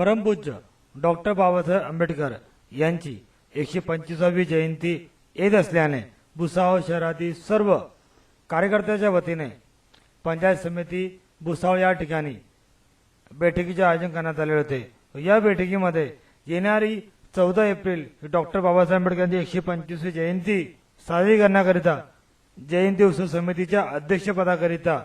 परमपूज्य डॉक्टर बाबासाहेब आंबेडकर यांची एकशे पंचवीसावी जयंती येत असल्याने भुसावळ शहरातील सर्व कार्यकर्त्याच्या वतीने पंचायत समिती भुसावळ या ठिकाणी बैठकीचे आयोजन करण्यात आले होते. या बैठकीमध्ये येणारी चौदा एप्रिल डॉक्टर बाबासाहेब आंबेडकरांची एकशे पंचवीसवी जयंती साजरी करण्याकरिता जयंती उत्सव समितीच्या अध्यक्षपदाकरिता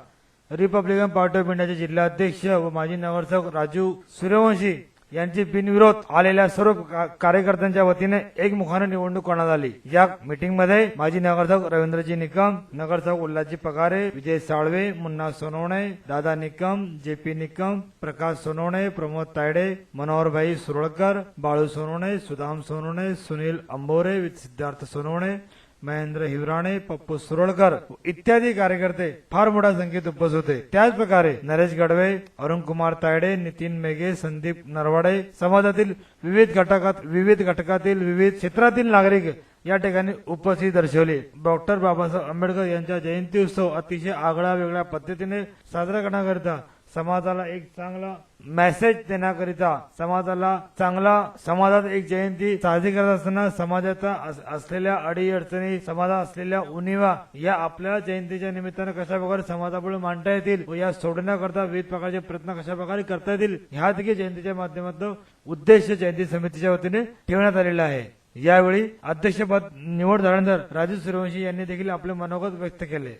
रिपब्लिकन पार्टी ऑफ इंडियाचे जिल्हाध्यक्ष व माजी नगरसेवक राजू सूर्यवंशी यांची बिनविरोध आलेल्या सर्व का- कार्यकर्त्यांच्या वतीने एकमुखाने निवडणूक करण्यात आली. या मीटिंगमध्ये माजी नगरसेवक रवींद्रजी निकम नगरसेवक उल्हासजी पगारे विजय साळवे मुन्ना सोनवणे दादा निकम जे पी निकम प्रकाश सोनवणे प्रमोद तायडे मनोहरभाई सुरळकर बाळू सोनवणे सुदाम सोनवणे सुनील अंबोरे सिद्धार्थ सोनवणे महेंद्र हिवराणे पप्पू सुरळकर इत्यादी कार्यकर्ते फार मोठ्या संख्येत उपस्थित होते. त्याच प्रकारे नरेश गडवे अरुण कुमार तायडे नितीन मेघे संदीप नरवाडे समाजातील विविध घटकात विविध घटकातील विविध क्षेत्रातील नागरिक या ठिकाणी उपस्थिती दर्शवली. डॉक्टर बाबासाहेब आंबेडकर यांच्या जयंती उत्सव अतिशय आगळ्या वेगळ्या पद्धतीने साजरा करण्याकरिता समाजाला एक चांगला मेसेज देण्याकरिता समाजाला चांगला समाजात एक जयंती साजरी करत असताना समाजाचा असलेल्या अडी अडचणी समाजात असलेल्या उणिवा या आपल्या जयंतीच्या निमित्तानं कशा प्रकारे समाजापुढे मांडता येतील व या सोडण्याकरता विविध प्रकारचे प्रयत्न कशा प्रकारे करता येतील ह्या देखील जयंतीच्या माध्यमातून उद्देश जयंती समितीच्या वतीने ठेवण्यात आलेला आहे. यावेळी अध्यक्षपद निवड झाल्यानंतर राजू सूर्यवंशी यांनी देखील आपले मनोगत व्यक्त केले.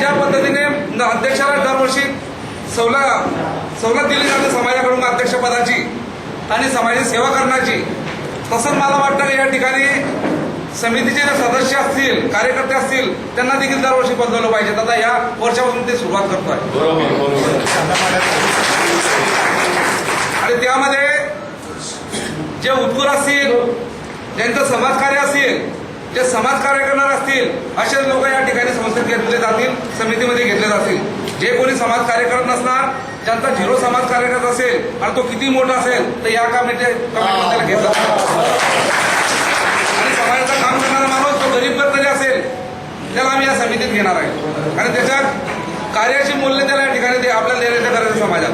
ज्या पद्धतीने सवलत सवलत दिली जाते समाजाकडून अध्यक्षपदाची आणि समाजाची सेवा करण्याची. तसंच मला वाटतं की या ठिकाणी समितीचे जे सदस्य असतील कार्यकर्ते असतील त्यांना देखील दरवर्षी बदलवलं पाहिजे. आता या वर्षापासून ते सुरुवात करतोय. आणि त्यामध्ये जे उत्कुर असतील ज्यांचं समाजकार्य असेल जे समाजकार्य करणार असतील असेच लोक या ठिकाणी संस्थेत घेतले जातील समितीमध्ये घेतले जातील. समाज कोणी करत नसणार ज्यांचा झिरो समाजकार्य करत असेल आणि तो किती मोठा असेल तर या कमिटी कमिटीमध्ये त्याला घेतला आणि समाजाचं काम करणारा माणूस तो गरीब जरी असेल त्याला आम्ही या समितीत घेणार आहे. आणि त्याच्यात कार्याची मूल्य त्याला या ठिकाणी ते आपल्याला देण्याचं करायचं समाजात